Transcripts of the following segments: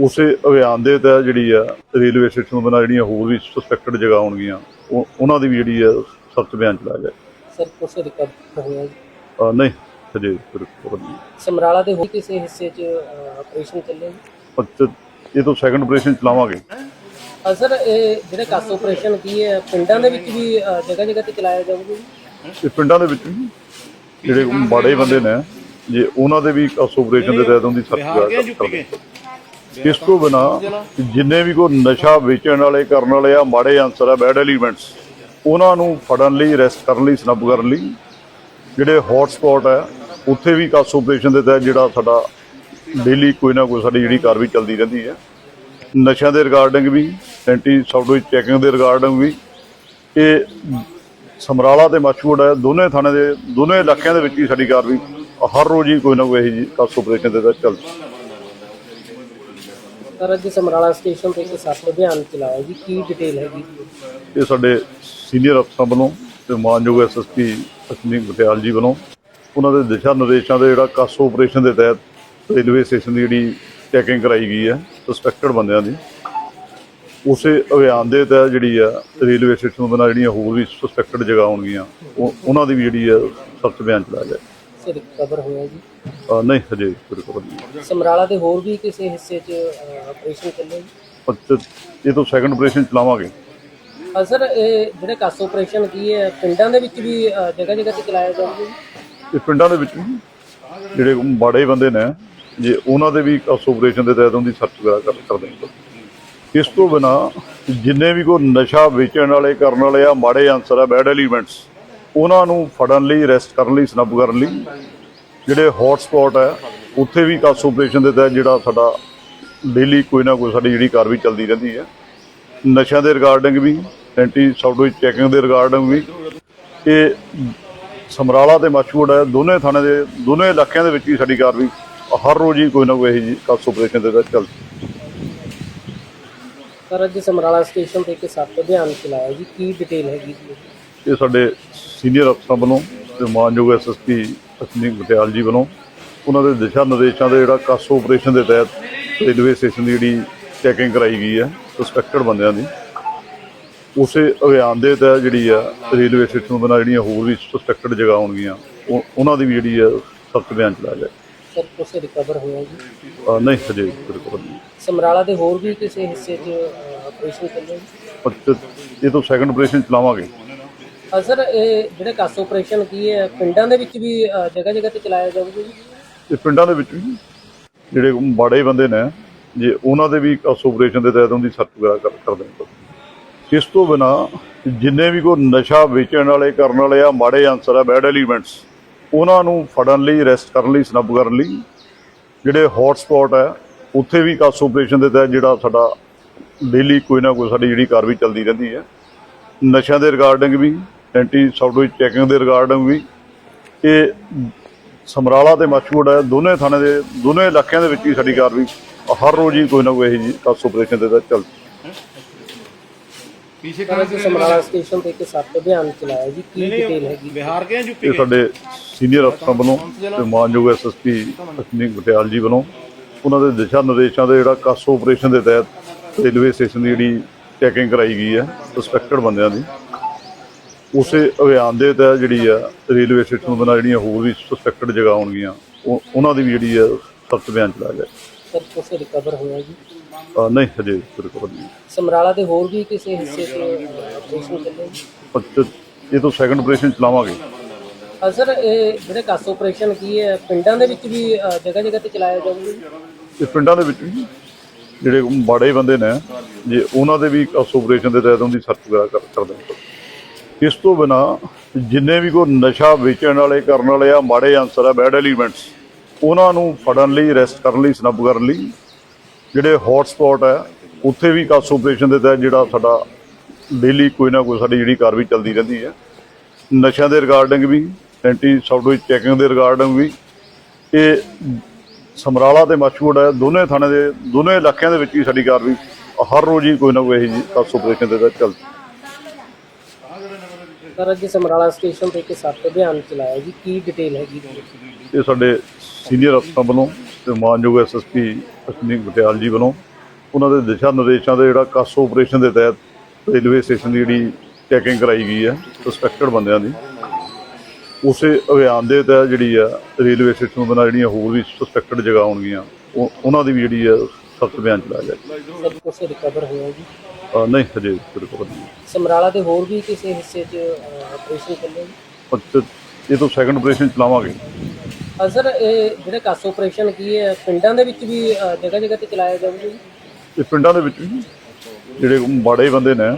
ਉਸੇ ਅਭਿਆਨ ਦੇ ਤਹਿਤ ਜਿਹੜੀ ਆ ਰੇਲਵੇ ਸਟੇਸ਼ਨ ਤੋਂ ਬਿਨਾਂ ਜਿਹੜੀਆਂ ਹੋਰ ਵੀ ਸਸਪੈਕਟਡ ਜਗ੍ਹਾ ਹੋਣਗੀਆਂ ਉਹ ਉਹਨਾਂ ਦੀ ਵੀ ਜਿਹੜੀ ਆ ਸਖਤ ਅਭਿਆਨ ਚਲਾਇਆ ਜਾਏ। ਸਰ ਕੁਛ ਰਿਕਵਰ ਹੋਇਆ ਜੀ? ਅਹ ਨਹੀਂ ਹਜੇ ਖਬਰ ਨਹੀਂ। ਸਮਰਾਲਾ ਦੇ ਹੋਰ ਕਿਸੇ ਹਿੱਸੇ 'ਚ ਆਪਰੇਸ਼ਨ ਚੱਲੇ ਜੀ? ਪਰ ਇਹ ਤੋਂ ਸੈਕੰਡ ਆਪਰੇਸ਼ਨ ਚਲਾਵਾਂਗੇ। ਅ, ਸਰ ਇਹ ਜਿਹੜੇ ਕਾਸ ਆਪਰੇਸ਼ਨ ਕੀ ਹੈ ਪਿੰਡਾਂ ਦੇ ਵਿੱਚ ਵੀ ਜਗ੍ਹਾ ਜਗ੍ਹਾ ਤੇ ਚਲਾਇਆ ਜਾਊਗਾ ਜੀ? ਇਹ ਪਿੰਡਾਂ ਦੇ ਵਿੱਚ ਵੀ ਜਿਹੜੇ ਮਾੜੇ ਬੰਦੇ ਨੇ ਜੇ ਉਹਨਾਂ ਦੇ ਵੀ ਕਾਸ ਆਪਰੇਸ਼ਨ ਦੇ ਤਹਿਤ ਉਹਦੀ ਸਖਤ ਕਰਦੇ ਇਸ ਤੋਂ ਬਿਨਾ ਜਿੰਨੇ ਵੀ ਕੋਈ ਨਸ਼ਾ ਵੇਚਣ ਵਾਲੇ, ਕਰਨ ਵਾਲੇ ਆ, ਮਾੜੇ ਅਨਸਰ ਆ ਬੈਡ ਐਲੀਮੈਂਟਸ ਉਹਨਾਂ ਨੂੰ ਫੜਨ ਲਈ ਅਰੈਸਟ ਕਰਨ ਲਈ ਸਨੱਬ ਕਰਨ ਲਈ, ਜਿਹੜੇ ਹੌਟ ਸਪੌਟ ਆ, ਉੱਥੇ ਵੀ ਕਾਸ ਆਪਰੇਸ਼ਨ ਦੇ ਤਹਿਤ ਜਿਹੜਾ ਸਾਡਾ ਡੇਲੀ ਕੋਈ ਨਾ ਕੋਈ ਸਾਡੀ ਜਿਹੜੀ ਕਾਰਵਾਈ ਚੱਲਦੀ ਰਹਿੰਦੀ ਹੈ। ਨਸ਼ਿਆਂ ਦੇ ਰਿਗਾਰਡਿੰਗ ਵੀ ਐਂਟੀ ਸੌਫਟਵੇਅਰ ਚੈਕਿੰਗ ਦੇ ਰਿਗਾਰਡਿੰਗ ਵੀ, ਇਹ ਸਮਰਾਲਾ ਤੇ ਮਸ਼ਹੂਰ ਹੈ, ਦੋਨੇ ਥਾਣੇ ਦੇ, ਦੋਨੇ ਇਲਾਕਿਆਂ ਦੇ ਵਿੱਚ ਹੀ ਸਾਡੀ ਕਾਰਵਾਈ ਹਰ ਰੋਜ਼ ਹੀ ਕੋਈ ਨਾ ਕੋਈ ਇਹੋ ਜਿਹੀ ਕਾਸ ਆਪਰੇਸ਼ਨ ਦੇ ਤਹਿਤ ਚੱਲਦੀ ਸਰ ਅੱਜ ਸਮਰਾਲਾ ਸਟੇਸ਼ਨ ਤੇ ਇੱਕ ਸੱਤ ਅਭਿਆਨ ਚਲਾਇਆ ਜੀ ਕੀ ਡਿਟੇਲ ਹੈਗੀ ਜੀ? ਇਹ ਸਾਡੇ ਸੀਨੀਅਰ ਅਫਸਰਾਂ ਵੱਲੋਂ ਤੇ ਮਾਨਯੋਗ ਐਸਐਸਪੀ ਅਸ਼ਵਨੀ ਪਟਿਆਲ ਜੀ ਵੱਲੋਂ ਉਹਨਾਂ ਦੇ ਦਿਸ਼ਾ ਨਿਰਦੇਸ਼ਾਂ ਦੇ ਜਿਹੜਾ ਕਾਸੋ ਆਪਰੇਸ਼ਨ ਦੇ ਤਹਿਤ ਰੇਲਵੇ ਸਟੇਸ਼ਨ ਦੀ ਜਿਹੜੀ ਚੈਕਿੰਗ ਕਰਾਈ ਗਈ ਹੈ ਸਸਪੈਕਟਡ ਬੰਦਿਆਂ ਦੀ ਉਸੇ ਅਭਿਆਨ ਦੇ ਤਹਿਤ ਜਿਹੜੀ ਆ ਰੇਲਵੇ ਸਟੇਸ਼ਨ ਤੋਂ ਬਿਨਾਂ ਜਿਹੜੀਆਂ ਹੋਰ ਵੀ ਸਸਪੈਕਟਡ ਜਗ੍ਹਾ ਹੋਣਗੀਆਂ ਉਹ ਉਹਨਾਂ ਦੀ ਵੀ ਜਿਹੜੀ ਆ ਸਖਤ ਅਭਿਆਨ ਚਲਾਇਆ ਜਾਏ ਸਰ ਰਿਕਵਰ ਹੋਇਆ ਜੀ ਨਹੀਂ ਹਜੇ ਖਬਰ ਨਹੀਂ ਸਮਰਾਲਾ ਦੇ ਹੋਰ ਵੀ ਕਿਸੇ ਹਿੱਸੇ 'ਚ ਆਪਰੇਸ਼ਨ ਚੱਲੇ? ਜੀ ਪਰ ਇਹ ਤੋਂ ਸੈਕੰਡ ਆਪਰੇਸ਼ਨ ਚਲਾਵਾਂਗੇ। ਅ, ਸਰ ਇਹ ਜਿਹੜੇ ਕਾਸ ਆਪਰੇਸ਼ਨ ਕੀ ਹੈ ਪਿੰਡਾਂ ਦੇ ਵਿੱਚ ਵੀ ਜਗ੍ਹਾ ਜਗ੍ਹਾ ਤੇ ਚਲਾਇਆ ਜਾਊਗਾ? ਜੀ ਇਹ ਪਿੰਡਾਂ ਦੇ ਵਿੱਚ ਵੀ ਜਿਹੜੇ ਮਾੜੇ ਬੰਦੇ ਨੇ ਜੇ ਉਹਨਾਂ ਦੇ ਵੀ ਕਾਸ ਆਪਰੇਸ਼ਨ ਦੇ ਤਹਿਤ ਉਹਦੀ ਸਰਚ ਵਗੈਰਾ ਕਰ ਕਰਦੇ ਨੇ। ਇਸ ਤੋਂ ਬਿਨਾ ਜਿੰਨੇ ਵੀ ਕੋਈ ਨਸ਼ਾ ਵੇਚਣ ਵਾਲੇ ਕਰਨ ਵਾਲੇ ਆ ਮਾੜੇ ਅਨਸਰ ਆ ਬੈਡ ਐਲੀਮੈਂਟਸ ਉਹਨਾਂ ਨੂੰ ਫੜਨ ਲਈ ਅਰੈਸਟ ਕਰਨ ਲਈ ਸਨੱਬ ਕਰਨ ਲਈ ਜਿਹੜੇ ਹੌਟ ਸਪੌਟ ਆ ਉੱਥੇ ਵੀ ਕਾਸ ਆਪਰੇਸ਼ਨ ਦੇ ਤਹਿਤ ਜਿਹੜਾ ਸਾਡਾ ਡੇਲੀ ਕੋਈ ਨਾ ਕੋਈ ਸਾਡੀ ਜਿਹੜੀ ਕਾਰਵਾਈ ਚੱਲਦੀ ਰਹਿੰਦੀ ਹੈ। ਨਸ਼ਿਆਂ ਦੇ ਰਿਗਾਰਡਿੰਗ ਵੀ ਐਂਟੀ ਸੌਫਟਵੇਅਰ ਚੈਕਿੰਗ ਦੇ ਰਿਗਾਰਡਿੰਗ ਵੀ। ਇਹ ਸਮਰਾਲਾ ਤੇ ਮਸ਼ਹੂਰ ਹੈ ਦੋਨੇ ਥਾਣੇ ਦੇ ਦੋਨੇ ਇਲਾਕਿਆਂ ਦੇ ਵਿੱਚ ਹੀ ਸਾਡੀ ਕਾਰਵਾਈ ਹਰ ਰੋਜ਼ ਹੀ ਕੋਈ ਨਾ ਕੋਈ ਇਹੋ ਜਿਹੀ ਕਾਸ ਆਪਰੇਸ਼ਨ ਦੇ ਤਹਿਤ ਚੱਲਦੀ ਸਰ ਅੱਜ ਸਮਰਾਲਾ ਸਟੇਸ਼ਨ ਤੇ ਇੱਕ ਸੱਤ ਅਭਿਆਨ ਚਲਾਇਆ ਜੀ ਕੀ ਡਿਟੇਲ ਹੈਗੀ ਜੀ? ਇਹ ਸਾਡੇ ਸੀਨੀਅਰ ਅਫਸਰਾਂ ਵੱਲੋਂ ਤੇ ਮਾਨਯੋਗ ਐਸਐਸਪੀ ਅਸ਼ਵਨੀ ਪਟਿਆਲ ਜੀ ਵੱਲੋਂ ਉਹਨਾਂ ਦੇ ਦਿਸ਼ਾ ਨਿਰਦੇਸ਼ਾਂ ਦੇ ਜਿਹੜਾ ਕਾਸੋ ਆਪਰੇਸ਼ਨ ਦੇ ਤਹਿਤ ਰੇਲਵੇ ਸਟੇਸ਼ਨ ਦੀ ਜਿਹੜੀ ਚੈਕਿੰਗ ਕਰਾਈ ਗਈ ਹੈ ਸਸਪੈਕਟਡ ਬੰਦਿਆਂ ਦੀ। ਉਸੇ ਅਭਿਆਨ ਦੇ ਤਹਿਤ ਜਿਹੜੀ ਆ ਰੇਲਵੇ ਸਟੇਸ਼ਨ ਤੋਂ ਬਿਨਾਂ ਜਿਹੜੀਆਂ ਹੋਰ ਵੀ ਸਸਪੈਕਟਡ ਜਗ੍ਹਾ ਹੋਣਗੀਆਂ ਉਹ ਉਹਨਾਂ ਦੀ ਵੀ ਜਿਹੜੀ ਆ ਸਖਤ ਅਭਿਆਨ ਚਲਾਇਆ ਜਾਏ। ਸਰ ਕੁਛ ਰਿਕਵਰ ਹੋਇਆ ਜੀ? ਨਹੀਂ ਫਿਰ ਖਬਰ ਨਹੀਂ। ਸਮਰਾਲਾ ਦੇ ਹੋਰ ਵੀ ਕਿਸੇ ਹਿੱਸੇ 'ਚ ਆਪਰੇਸ਼ਨ ਚੱਲੇ ਪਰ ਇਹ ਤੋਂ ਸੈਕੰਡ ਆਪਰੇਸ਼ਨ ਚਲਾਵਾਂਗੇ। ਸਰ, ਇਹ ਜਿਹੜੇ ਕਾਸ ਆਪਰੇਸ਼ਨ ਕੀ ਹੈ, ਪਿੰਡਾਂ ਦੇ ਵਿੱਚ ਵੀ ਜਗ੍ਹਾ ਜਗ੍ਹਾ ਤੇ ਚਲਾਇਆ ਜਾਊਗਾ ਜੀ? ਇਹ ਪਿੰਡਾਂ ਦੇ ਵਿੱਚ ਵੀ ਜਿਹੜੇ ਮਾੜੇ ਬੰਦੇ ਨੇ, ਜੇ ਉਹਨਾਂ ਦੇ ਵੀ ਕਾਸ ਆਪਰੇਸ਼ਨ ਦੇ ਤਹਿਤ ਉਹਦੀ ਸਰਚ ਵਗੈਰਾ ਕਰਦੇ ਨੇ ਇਸ ਤੋਂ ਬਿਨਾ ਜਿੰਨੇ ਵੀ ਕੋਈ ਨਸ਼ਾ ਵੇਚਣ ਵਾਲੇ, ਕਰਨ ਵਾਲੇ ਆ, ਮਾੜੇ ਅਨਸਰ ਆ ਬੈਡ ਐਲੀਮੈਂਟਸ ਉਹਨਾਂ ਨੂੰ ਫੜਨ ਲਈ ਅਰੈਸਟ ਕਰਨ ਲਈ ਸਨੱਬ ਕਰਨ ਲਈ, ਜਿਹੜੇ ਹੌਟ ਸਪੌਟ ਆ, ਉੱਥੇ ਵੀ ਕਾਸ ਆਪਰੇਸ਼ਨ ਦੇ ਤਹਿਤ ਜਿਹੜਾ ਸਾਡਾ ਡੇਲੀ ਕੋਈ ਨਾ ਕੋਈ ਸਾਡੀ ਜਿਹੜੀ ਕਾਰਵਾਈ ਚੱਲਦੀ ਰਹਿੰਦੀ ਹੈ। ਨਸ਼ਿਆਂ ਦੇ ਰਿਗਾਰਡਿੰਗ ਵੀ ਐਂਟੀ ਸੌਫਟਵੇਅਰ ਚੈਕਿੰਗ ਦੇ ਰਿਗਾਰਡਿੰਗ ਵੀ ਇਹ ਸਮਰਾਲਾ ਤੇ ਹੈ ਦੋਨੇ ਥਾਣੇ ਦੇ ਦੋਨੇ ਇਲਾਕਿਆਂ ਦੇ ਵਿੱਚ ਹੀ ਸਾਡੀ ਕਾਰਵਾਈ ਹਰ ਰੋਜ਼ ਹੀ ਕੋਈ ਨਾ ਕੋਈ ਇਹੋ ਜਿਹੀ ਕਾਸ ਆਪਰੇਸ਼ਨ ਦੇ ਤਹਿਤ ਚੱਲਦੀ। ਸਰ ਅੱਜ ਸਮਰਾਲਾ ਸਟੇਸ਼ਨ ਤੇ ਇੱਕ ਸੱਤ ਅਭਿਆਨ ਚਲਾਇਆ ਜੀ ਕੀ ਡਿਟੇਲ ਹੈਗੀ? ਬਿਹਾਰ ਕੇ ਯੂਪੀ ਇਹ ਸਾਡੇ ਸੀਨੀਅਰ ਅਫਸਰਾਂ ਵੱਲੋਂ ਤੇ ਮਾਨਯੋਗ ਐਸਐਸਪੀ ਅਸ਼ਵਨੀ ਪਟਿਆਲ ਜੀ ਵੱਲੋਂ ਉਹਨਾਂ ਦੇ ਦਿਸ਼ਾ ਨਿਰਦੇਸ਼ਾਂ ਦੇ ਜਿਹੜਾ ਕਾਸੋ ਆਪਰੇਸ਼ਨ ਦੇ ਤਹਿਤ ਰੇਲਵੇ ਸਟੇਸ਼ਨ ਦੀ ਜਿਹੜੀ ਚੈਕਿੰਗ ਕਰਾਈ ਗਈ ਹੈ ਸਸਪੈਕਟਡ ਬੰਦਿਆਂ ਦੀ। ਉਸੇ ਅਭਿਆਨ ਦੇ ਤਹਿਤ ਜਿਹੜੀ ਆ ਰੇਲਵੇ ਸਟੇਸ਼ਨ ਤੋਂ ਬਿਨਾਂ ਜਿਹੜੀਆਂ ਹੋਰ ਵੀ ਸਸਪੈਕਟਡ ਜਗ੍ਹਾ ਹੋਣਗੀਆਂ ਉਹ ਉਹਨਾਂ ਦੀ ਵੀ ਜਿਹੜੀ ਆ ਸਖਤ ਅਭਿਆਨ ਚਲਾਇਆ ਜਾਏ। ਸਰ ਕੁਛ ਰਿਕਵਰ ਹੋਇਆ ਜੀ? ਅਹ ਨਹੀਂ ਹਜੇ ਨਹੀਂ ਸਮਰਾਲਾ ਦੇ ਹੋਰ ਵੀ ਕਿਸੇ ਹਿੱਸੇ 'ਚ ਆਪਰੇਸ਼ਨ ਚੱਲੇ? ਜੀ ਪਰ ਤੇ ਇਹ ਤੋਂ ਸੈਕੰਡ ਆਪਰੇਸ਼ਨ ਚਲਾਵਾਂਗੇ। ਅ, ਸਰ ਇਹ ਜਿਹੜੇ ਕਾਸ ਆਪਰੇਸ਼ਨ ਕੀ ਹੈ ਪਿੰਡਾਂ ਦੇ ਵਿੱਚ ਵੀ ਜਗ੍ਹਾ ਜਗ੍ਹਾ ਤੇ ਚਲਾਇਆ ਜਾਊਗਾ ਜੀ? ਇਹ ਪਿੰਡਾਂ ਦੇ ਵਿੱਚ ਵੀ ਜਿਹੜੇ ਮਾੜੇ ਬੰਦੇ ਨੇ ਜੇ ਉਹਨਾਂ ਦੇ ਵੀ ਕਾਸ ਆਪਰੇਸ਼ਨ ਦੇ ਤਹਿਤ ਉਹਦੀ ਸਰਚ ਵਗੈਰਾ ਕਰ ਇਸ ਤੋਂ ਬਿਨਾ ਜਿੰਨੇ ਵੀ ਕੋਈ ਨਸ਼ਾ ਵੇਚਣ ਵਾਲੇ, ਕਰਨ ਵਾਲੇ ਆ, ਮਾੜੇ ਅਨਸਰ ਆ ਬੈਡ ਐਲੀਮੈਂਟਸ ਉਹਨਾਂ ਨੂੰ ਫੜਨ ਲਈ ਅਰੈਸਟ ਕਰਨ ਲਈ ਸਨੱਬ ਕਰਨ ਲਈ ਜਿਹੜੇ ਹੌਟ ਸਪੌਟ ਆ, ਉੱਥੇ ਵੀ ਕਾਸ ਆਪਰੇਸ਼ਨ ਦੇ ਤਹਿਤ ਜਿਹੜਾ ਸਾਡਾ ਡੇਲੀ ਕੋਈ ਨਾ ਕੋਈ ਸਾਡੀ ਜਿਹੜੀ ਕਾਰਵਾਈ ਚੱਲਦੀ ਰਹਿੰਦੀ ਹੈ। ਨਸ਼ਿਆਂ ਦੇ ਰਿਗਾਰਡਿੰਗ ਵੀ ਐਂਟੀ ਸੌਫਟਵੇਅਰ ਚੈਕਿੰਗ ਦੇ ਰਿਗਾਰਡਿੰਗ ਵੀ, ਇਹ ਸਮਰਾਲਾ ਤੇ ਮਸ਼ਹੂਰ ਹੈ, ਦੋਨੇ ਥਾਣੇ ਦੇ, ਦੋਨੇ ਇਲਾਕਿਆਂ ਦੇ ਵਿੱਚ ਹੀ ਸਾਡੀ ਕਾਰਵਾਈ ਹਰ ਰੋਜ਼ ਹੀ ਕੋਈ ਨਾ ਕੋਈ ਇਹੋ ਜਿਹੀ ਕਾਸ ਆਪਰੇਸ਼ਨ ਦੇ ਤਹਿਤ ਚੱਲਦੀ ਸਰ ਅੱਜ ਸਮਰਾਲਾ ਸਟੇਸ਼ਨ ਤੇ ਇੱਕ ਸੱਤ ਅਭਿਆਨ ਚਲਾਇਆ ਜੀ ਕੀ ਡਿਟੇਲ ਹੈਗੀ ਜੀ? ਇਹ ਸਾਡੇ ਸੀਨੀਅਰ ਅਫਸਰਾਂ ਵੱਲੋਂ ਤੇ ਮਾਨਯੋਗ ਐਸਐਸਪੀ ਅਸ਼ਵਨੀ ਪਟਿਆਲ ਜੀ ਵੱਲੋਂ ਉਹਨਾਂ ਦੇ ਦਿਸ਼ਾ ਨਿਰਦੇਸ਼ਾਂ ਦੇ ਜਿਹੜਾ ਕਾਸੋ ਆਪਰੇਸ਼ਨ ਦੇ ਤਹਿਤ ਰੇਲਵੇ ਸਟੇਸ਼ਨ ਦੀ ਜਿਹੜੀ ਚੈਕਿੰਗ ਕਰਾਈ ਗਈ ਹੈ ਸਸਪੈਕਟਡ ਬੰਦਿਆਂ ਦੀ। ਉਸੇ ਅਭਿਆਨ ਦੇ ਤਹਿਤ ਜਿਹੜੀ ਆ ਰੇਲਵੇ ਸਟੇਸ਼ਨ ਤੋਂ ਬਿਨਾਂ ਜਿਹੜੀਆਂ ਹੋਰ ਵੀ ਸਸਪੈਕਟਡ ਜਗ੍ਹਾ ਹੋਣਗੀਆਂ ਉਹ ਉਹਨਾਂ ਦੀ ਵੀ ਜਿਹੜੀ ਆ ਸਖਤ ਬਿਆਨ ਚਲਾਇਆ ਜਾਏ ਕੁਝ ਰਿਕਵਰ ਹੋਇਆ ਜੀ? ਨਹੀਂ ਹਜੇ ਰਿਕਵਰ ਨਹੀਂ ਸਮਰਾਲਾ ਦੇ ਹੋਰ ਵੀ ਕਿਸੇ ਹਿੱਸੇ 'ਚ ਆਪਰੇਸ਼ਨ ਚੱਲੇ? ਪਰ ਇਹ ਤੋਂ ਸੈਕੰਡ ਆਪਰੇਸ਼ਨ ਚਲਾਵਾਂਗੇ। ਅ, ਸਰ ਇਹ ਜਿਹੜੇ ਕਾਸੋ ਆਪਰੇਸ਼ਨ ਕੀ ਹੈ ਪਿੰਡਾਂ ਦੇ ਵਿੱਚ ਵੀ ਜਗ੍ਹਾ ਜਗ੍ਹਾ ਤੇ ਚਲਾਇਆ ਜਾਊਗਾ ਜੀ? ਇਹ ਪਿੰਡਾਂ ਦੇ ਵਿੱਚ ਵੀ ਜਿਹੜੇ ਮਾੜੇ ਬੰਦੇ ਨੇ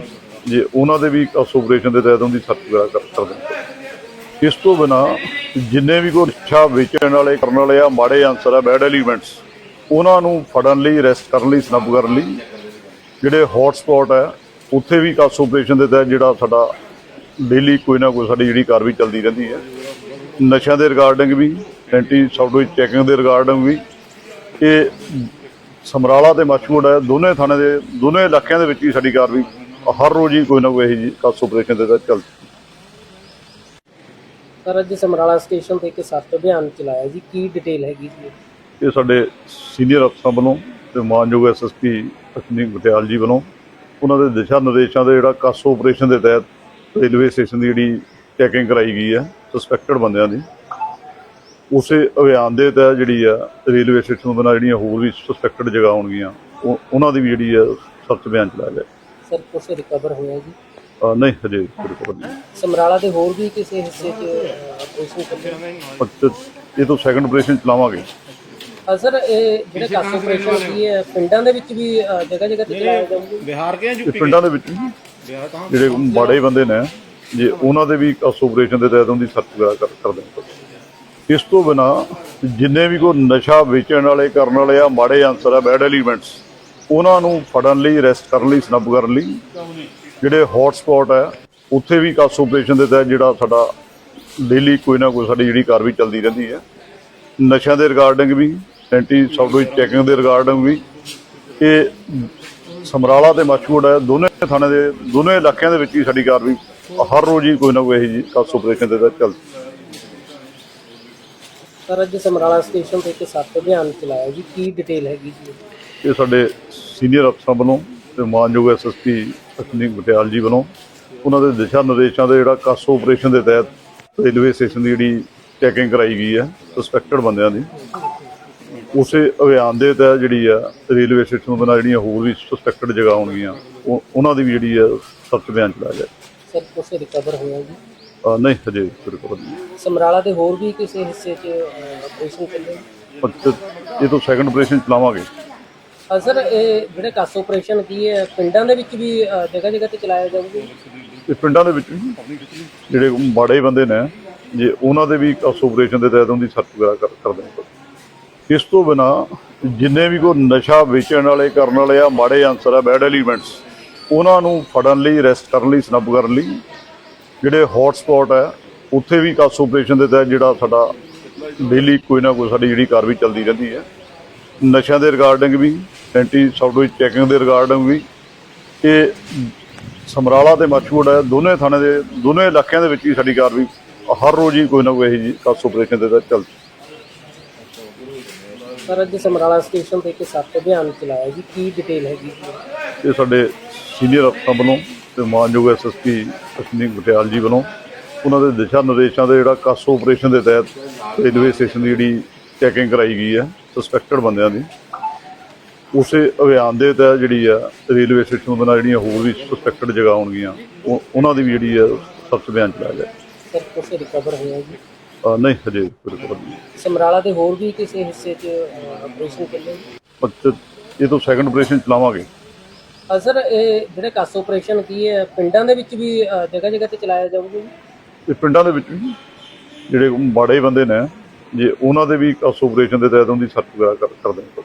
ਜੇ ਉਹਨਾਂ ਦੇ ਵੀ ਕਾਸੋ ਆਪਰੇਸ਼ਨ ਦੇ ਤਹਿਤ ਉਹਦੀ ਸਰਚ ਵਗੈਰਾ ਕਰ ਕਰਦੇ ਨੇ। ਇਸ ਤੋਂ ਬਿਨਾ ਜਿੰਨੇ ਵੀ ਕੋਈ ਨਸ਼ਾ ਵੇਚਣ ਵਾਲੇ ਕਰਨ ਵਾਲੇ ਆ ਮਾੜੇ ਅਨਸਰ ਆ ਬੈਡ ਐਲੀਮੈਂਟਸ ਉਹਨਾਂ ਨੂੰ ਫੜਨ ਲਈ ਅਰੈਸਟ ਕਰਨ ਲਈ ਸਨੱਪ ਕਰਨ ਲਈ ਜਿਹੜੇ ਹੌਟ ਸਪੌਟ ਹੈ ਉੱਥੇ ਵੀ ਕਾਸੋ ਆਪਰੇਸ਼ਨ ਦੇ ਤਹਿਤ ਜਿਹੜਾ ਸਾਡਾ ਡੇਲੀ ਕੋਈ ਨਾ ਕੋਈ ਸਾਡੀ ਜਿਹੜੀ ਕਾਰਵਾਈ ਚੱਲਦੀ ਰਹਿੰਦੀ ਹੈ। ਨਸ਼ਿਆਂ ਦੇ ਰਿਗਾਰਡਿੰਗ ਵੀ ਐਂਟੀ ਸਾਊਡਵੇਜ ਚੈਕਿੰਗ ਦੇ ਰਿਗਾਰਡਿੰਗ ਵੀ ਇਹ ਸਮਰਾਲਾ ਤੇ ਮਸ਼ਹੂਰ ਹੈ ਦੋਨੇ ਥਾਣੇ ਦੇ ਦੋਨੇ ਇਲਾਕਿਆਂ ਦੇ ਵਿੱਚ ਹੀ ਸਾਡੀ ਕਾਰਵਾਈ ਹਰ ਰੋਜ਼ ਹੀ ਕੋਈ ਨਾ ਕੋਈ ਇਹੋ ਜੀ ਕਾਸ ਆਪਰੇਸ਼ਨ ਦੇ ਤਹਿਤ ਚੱਲ ਸਰ ਅੱਜ ਸਮਰਾਲਾ ਸਟੇਸ਼ਨ ਤੇ ਇੱਕ ਸੱਤ ਅਭਿਆਨ ਚਲਾਇਆ ਜੀ ਕੀ ਡਿਟੇਲ ਹੈਗੀ ਜੀ? ਇਹ ਸਾਡੇ ਸੀਨੀਅਰ ਅਫਸਰਾਂ ਵੱਲੋਂ ਤੇ ਮਾਨਯੋਗ ਐਸਐਸਪੀ ਅਸ਼ਵਨੀ ਪਟਿਆਲ ਜੀ ਵੱਲੋਂ ਉਹਨਾਂ ਦੇ ਦਿਸ਼ਾ ਨਿਰਦੇਸ਼ਾਂ ਦੇ ਜਿਹੜਾ ਕਾਸੋ ਆਪਰੇਸ਼ਨ ਦੇ ਤਹਿਤ ਰੇਲਵੇ ਸਟੇਸ਼ਨ ਦੀ ਜਿਹੜੀ ਚੈਕਿੰਗ ਕਰਾਈ ਗਈ ਹੈ ਸਸਪੈਕਟਡ ਬੰਦਿਆਂ ਦੀ। ਉਸੇ ਅਭਿਆਨ ਦੇ ਤਹਿਤ ਜਿਹੜੀ ਆ ਰੇਲਵੇ ਸਟੇਸ਼ਨ ਤੋਂ ਬਿਨਾਂ ਜਿਹੜੀਆਂ ਹੋਰ ਵੀ ਸਸਪੈਕਟਡ ਜਗ੍ਹਾ ਹੋਣਗੀਆਂ ਉਹ- ਉਹਨਾਂ ਦੀ ਵੀ ਜਿਹੜੀ ਆ ਸਖਤ ਬਿਆਨ ਚਲਾਇਆ ਜਾਏ। ਸਰ ਕੁਝ ਰਿਕਵਰ ਹੋਇਆ ਜੀ? ਨਹੀਂ ਹਜੇ ਰਿਕਵਰ ਨਹੀਂ ਸਮਰਾਲਾ ਦੇ ਹੋਰ ਵੀ ਕਿਸੇ ਹਿੱਸੇ 'ਚ ਆਪਰੇਸ਼ਨ ਇਹ ਤੋਂ ਸੈਕੰਡ ਆਪਰੇਸ਼ਨ ਚਲਾਵਾਂਗੇ। ਅ, ਸਰ ਇਹ ਜਿਹੜੇ ਕਾਸੋ ਆਪਰੇਸ਼ਨ ਕੀ ਹੈ ਪਿੰਡਾਂ ਦੇ ਵਿੱਚ ਵੀ ਜਗ੍ਹਾ ਜਗ੍ਹਾ ਤੇ ਚਲਾਇਆ ਜਾਊਗਾ ਬਿਹਾਰ ਕੇ ਇਹ ਪਿੰਡਾਂ ਦੇ ਵਿੱਚ ਵੀ ਜਿਹੜੇ ਮਾੜੇ ਬੰਦੇ ਨੇ ਜੇ ਉਹਨਾਂ ਦੇ ਵੀ ਕਾਸ ਆਪਰੇਸ਼ਨ ਦੇ ਤਹਿਤ ਉਹਦੀ ਸਰਚ ਵਗੈਰਾ ਕਰ ਕਰਦੇ ਨੇ। ਇਸ ਤੋਂ ਬਿਨਾ ਜਿੰਨੇ ਵੀ ਕੋਈ ਨਸ਼ਾ ਵੇਚਣ ਵਾਲੇ ਕਰਨ ਵਾਲੇ ਆ ਮਾੜੇ ਅਨਸਰ ਆ ਬੈਡ ਐਲੀਮੈਂਟਸ ਉਹਨਾਂ ਨੂੰ ਫੜਨ ਲਈ ਅਰੈਸਟ ਕਰਨ ਲਈ ਸਨੱਪ ਕਰਨ ਲਈ ਜਿਹੜੇ ਹੌਟ ਸਪੌਟ ਹੈ ਉੱਥੇ ਵੀ ਕਾਸ ਆਪਰੇਸ਼ਨ ਦੇ ਤਹਿਤ ਜਿਹੜਾ ਸਾਡਾ ਡੇਲੀ ਕੋਈ ਨਾ ਕੋਈ ਸਾਡੀ ਜਿਹੜੀ ਕਾਰਵਾਈ ਚੱਲਦੀ ਰਹਿੰਦੀ ਹੈ। ਨਸ਼ਿਆਂ ਦੇ ਰਿਗਾਰਡਿੰਗ ਵੀ ਐਂਟੀ ਸਾਊਡਵੇਜ ਚੈਕਿੰਗ ਦੇ ਰਿਗਾਰਡਿੰਗ ਵੀ। ਇਹ ਸਮਰਾਲਾ ਤੇ ਹੈ ਦੋਨੇ ਥਾਣੇ ਦੇ ਦੋਨੇ ਇਲਾਕਿਆਂ ਦੇ ਵਿੱਚ ਹੀ ਸਾਡੀ ਕਾਰਵਾਈ ਹਰ ਰੋਜ਼ ਹੀ ਕੋਈ ਨਾ ਕੋਈ ਇਹੋ ਜੀ ਕਾਸ ਆਪਰੇਸ਼ਨ ਦੇ ਤਹਿਤ ਚੱਲਦੀ। ਸਰ ਅੱਜ ਸਮਰਾਲਾ ਸਟੇਸ਼ਨ ਤੇ ਇੱਕ ਸੱਤ ਅਭਿਆਨ ਚਲਾਇਆ ਜੀ ਕੀ ਡਿਟੇਲ ਹੈਗੀ ਜੀ? ਇਹ ਸਾਡੇ ਸੀਨੀਅਰ ਅਫਸਰਾਂ ਵੱਲੋਂ ਤੇ ਮਾਨਯੋਗ ਐਸਐਸਪੀ ਅਸ਼ਵਨੀ ਪਟਿਆਲ ਜੀ ਵੱਲੋਂ ਉਹਨਾਂ ਦੇ ਦਿਸ਼ਾ ਨਿਰਦੇਸ਼ਾਂ ਦੇ ਜਿਹੜਾ ਕਾਸੋ ਆਪਰੇਸ਼ਨ ਦੇ ਤਹਿਤ ਰੇਲਵੇ ਸਟੇਸ਼ਨ ਦੀ ਜਿਹੜੀ ਚੈਕਿੰਗ ਕਰਾਈ ਗਈ ਹੈ ਸਸਪੈਕਟਡ ਬੰਦਿਆਂ ਦੀ। ਉਸੇ ਅਭਿਆਨ ਦੇ ਤਹਿਤ ਜਿਹੜੀ ਆ ਰੇਲਵੇ ਸਟੇਸ਼ਨ ਤੋਂ ਬਿਨਾਂ ਜਿਹੜੀਆਂ ਹੋਰ ਵੀ ਸਸਪੈਕਟਡ ਜਗ੍ਹਾ ਹੋਣਗੀਆਂ ਉਹ- ਉਹਨਾਂ ਦੀ ਵੀ ਜਿਹੜੀ ਆ ਸਖਤ ਬਿਆਨ ਚਲਾਇਆ ਜਾਏ। ਸਰ ਕੁਝ ਰਿਕਵਰ ਹੋਇਆ ਜੀ? ਨਹੀਂ ਹਜੇ ਰਿਕਵਰ ਨਹੀਂ। ਸਮਰਾਲਾ ਦੇ ਹੋਰ ਵੀ ਕਿਸੇ ਹਿੱਸੇ 'ਚ ਆਪਰੇਸ਼ਨ ਚੱਲੇ ਪਰ ਇਹ ਤੋਂ ਸੈਕੰਡ ਆਪਰੇਸ਼ਨ ਚਲਾਵਾਂਗੇ। ਸਰ ਇਹ ਜਿਹੜੇ ਕਾਸੋ ਆਪਰੇਸ਼ਨ ਕੀ ਹੈ ਪਿੰਡਾਂ ਦੇ ਵਿੱਚ ਵੀ ਜਗ੍ਹਾ ਜਗ੍ਹਾ ਤੇ ਚਲਾਇਆ ਜਾਊਗਾ? ਇਹ ਪਿੰਡਾਂ ਦੇ ਵਿੱਚ ਵੀ ਜਿਹੜੇ ਮਾੜੇ ਬੰਦੇ ਨੇ ਜੇ ਉਹਨਾਂ ਦੇ ਵੀ ਕਾਸ ਆਪਰੇਸ਼ਨ ਦੇ ਤਹਿਤ ਉਹਦੀ ਸਰਚ ਵਗੈਰਾ ਕਰ ਕਰਦੇ ਨੇ। ਇਸ ਤੋਂ ਬਿਨਾ ਜਿੰਨੇ ਵੀ ਕੋਈ ਨਸ਼ਾ ਵੇਚਣ ਵਾਲੇ ਕਰਨ ਵਾਲੇ ਆ, ਮਾੜੇ ਅਨਸਰ ਆ ਬੈਡ ਐਲੀਮੈਂਟਸ ਉਹਨਾਂ ਨੂੰ ਫੜਨ ਲਈ ਅਰੈਸਟ ਕਰਨ ਲਈ, ਸਨੱਪ ਕਰਨ ਲਈ, ਜਿਹੜੇ ਹੌਟ ਸਪੌਟ ਹੈ ਉੱਥੇ ਵੀ ਕਾਸ ਆਪਰੇਸ਼ਨ ਦੇ ਤਹਿਤ ਜਿਹੜਾ ਸਾਡਾ ਡੇਲੀ ਕੋਈ ਨਾ ਕੋਈ ਸਾਡੀ ਜਿਹੜੀ ਕਾਰਵਾਈ ਚੱਲਦੀ ਰਹਿੰਦੀ ਹੈ। ਨਸ਼ਿਆਂ ਦੇ ਰਿਗਾਰਡਿੰਗ ਵੀ ਐਂਟੀ ਸਾਊਡਵੇਜ ਚੈਕਿੰਗ ਦੇ ਰਿਗਾਰਡਿੰਗ ਵੀ, ਇਹ ਸਮਰਾਲਾ ਤੇ ਮਸ਼ਹੂਰ ਹੈ, ਦੋਨੇ ਥਾਣੇ ਦੇ, ਦੋਨੇ ਇਲਾਕਿਆਂ ਦੇ ਵਿੱਚ ਹੀ ਸਾਡੀ ਕਾਰਵਾਈ ਹਰ ਰੋਜ਼ ਹੀ ਕੋਈ ਨਾ ਕੋਈ ਇਹੋ ਜਿਹੀ ਕਾਸ ਆਪਰੇਸ਼ਨ ਦੇ ਤਹਿਤ ਚੱਲ ਸਰ ਅੱਜ ਸਮਰਾਲਾ ਸਟੇਸ਼ਨ ਤੇ ਇੱਕ ਸੱਤ ਅਭਿਆਨ ਚਲਾਇਆ ਜੀ। ਕੀ ਡਿਟੇਲ ਹੈਗੀ ਇਹ ਸਾਡੇ ਸੀਨੀਅਰ ਅਫਸਰਾਂ ਵੱਲੋਂ ਤੇ ਮਾਨਯੋਗ ਐਸਐਸਪੀ ਅਸ਼ਵਨੀ ਪਟਿਆਲ ਜੀ ਵੱਲੋਂ ਉਹਨਾਂ ਦੇ ਦਿਸ਼ਾ ਨਿਰਦੇਸ਼ਾਂ ਦੇ ਜਿਹੜਾ ਕਾਸੋ ਆਪਰੇਸ਼ਨ ਦੇ ਤਹਿਤ ਰੇਲਵੇ ਸਟੇਸ਼ਨ ਦੀ ਜਿਹੜੀ ਚੈਕਿੰਗ ਕਰਾਈ ਗਈ ਹੈ ਸਸਪੈਕਟਡ ਬੰਦਿਆਂ ਦੀ। ਉਸੇ ਅਭਿਆਨ ਦੇ ਤਹਿਤ ਜਿਹੜੀ ਆ ਰੇਲਵੇ ਸਟੇਸ਼ਨ ਤੋਂ ਬਿਨਾਂ ਜਿਹੜੀਆਂ ਹੋਰ ਵੀ ਸਸਪੈਕਟਡ ਜਗ੍ਹਾ ਹੋਣਗੀਆਂ ਉਹ- ਉਹਨਾਂ ਦੀ ਵੀ ਜਿਹੜੀ ਆ ਸਖਤ ਬਿਆਨ ਚਲਾਇਆ ਜਾਏ। ਸਰ ਕੁਝ ਰਿਕਵਰ ਹੋਇਆ ਜੀ? ਨਹੀਂ ਹਜੇ ਕੋਈ ਰਿਕਵਰ ਨਹੀਂ। ਸਮਰਾਲਾ ਦੇ ਹੋਰ ਵੀ ਕਿਸੇ ਹਿੱਸੇ 'ਚ ਆਪਰੇਸ਼ਨ ਚੱਲੇ? ਪਰ ਇਹ ਤੋਂ ਸੈਕੰਡ ਆਪਰੇਸ਼ਨ ਚਲਾਵਾਂਗੇ। ਅ, ਸਰ ਇਹ ਜਿਹੜੇ ਕਾਸੋ ਆਪਰੇਸ਼ਨ ਕੀ ਹੈ ਪਿੰਡਾਂ ਦੇ ਵਿੱਚ ਵੀ ਜਗ੍ਹਾ ਜਗ੍ਹਾ ਤੇ ਚਲਾਇਆ ਜਾਊਗਾ ਜੀ? ਇਹ ਪਿੰਡਾਂ ਦੇ ਵਿੱਚ ਵੀ ਜਿਹੜੇ ਮਾੜੇ ਬੰਦੇ ਨੇ ਜੇ ਉਹਨਾਂ ਦੇ ਵੀ ਕਾਸ ਆਪਰੇਸ਼ਨ ਦੇ ਤਹਿਤ ਉਹਦੀ ਸਰਚ ਵਗੈਰਾ ਕਰ ਕਰਦੇ ਨੇ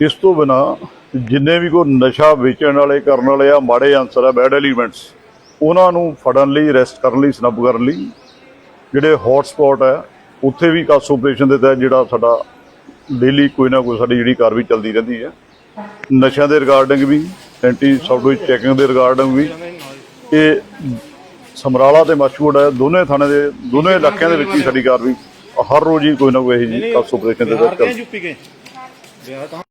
ਇਸ ਤੋਂ ਬਿਨਾ ਜਿੰਨੇ ਵੀ ਕੋਈ ਨਸ਼ਾ ਵੇਚਣ ਵਾਲੇ ਕਰਨ ਵਾਲੇ ਆ ਮਾੜੇ ਅਨਸਰ ਆ ਬੈਡ ਐਲੀਮੈਂਟਸ ਉਹਨਾਂ ਨੂੰ ਫੜਨ ਲਈ ਅਰੈਸਟ ਕਰਨ ਲਈ ਸਨੱਪ ਕਰਨ ਲਈ ਜਿਹੜੇ ਹੌਟ ਸਪੌਟ ਹੈ ਉੱਥੇ ਵੀ ਕਾਸ ਆਪਰੇਸ਼ਨ ਦੇ ਤਹਿਤ ਜਿਹੜਾ ਸਾਡਾ ਡੇਲੀ ਕੋਈ ਨਾ ਕੋਈ ਸਾਡੀ ਜਿਹੜੀ ਕਾਰਵਾਈ ਚੱਲਦੀ ਰਹਿੰਦੀ ਹੈ। ਨਸ਼ਿਆਂ ਦੇ ਰਿਗਾਰਡਿੰਗ ਵੀ ਐਂਟੀ ਸਬਡੋਜ ਚੈਕਿੰਗ ਦੇ ਰਿਗਾਰਡਿੰਗ ਵੀ ਇਹ ਸਮਰਾਲਾ ਤੇ ਮਸ਼ਹੂਰ ਹੈ ਦੋਨੇ ਥਾਣੇ ਦੇ ਦੋਨੇ ਇਲਾਕਿਆਂ ਦੇ ਵਿੱਚ ਹੀ ਸਾਡੀ ਕਾਰਵਾਈ ਹਰ ਰੋਜ਼ ਹੀ ਕੋਈ ਨਾ ਕੋਈ ਇਹ ਜੀ ਕਾਸ ਆਪਰੇਸ਼ਨ ਦੇ ਤਹਿਤ ਚੱਲਦੀ ਹੈ।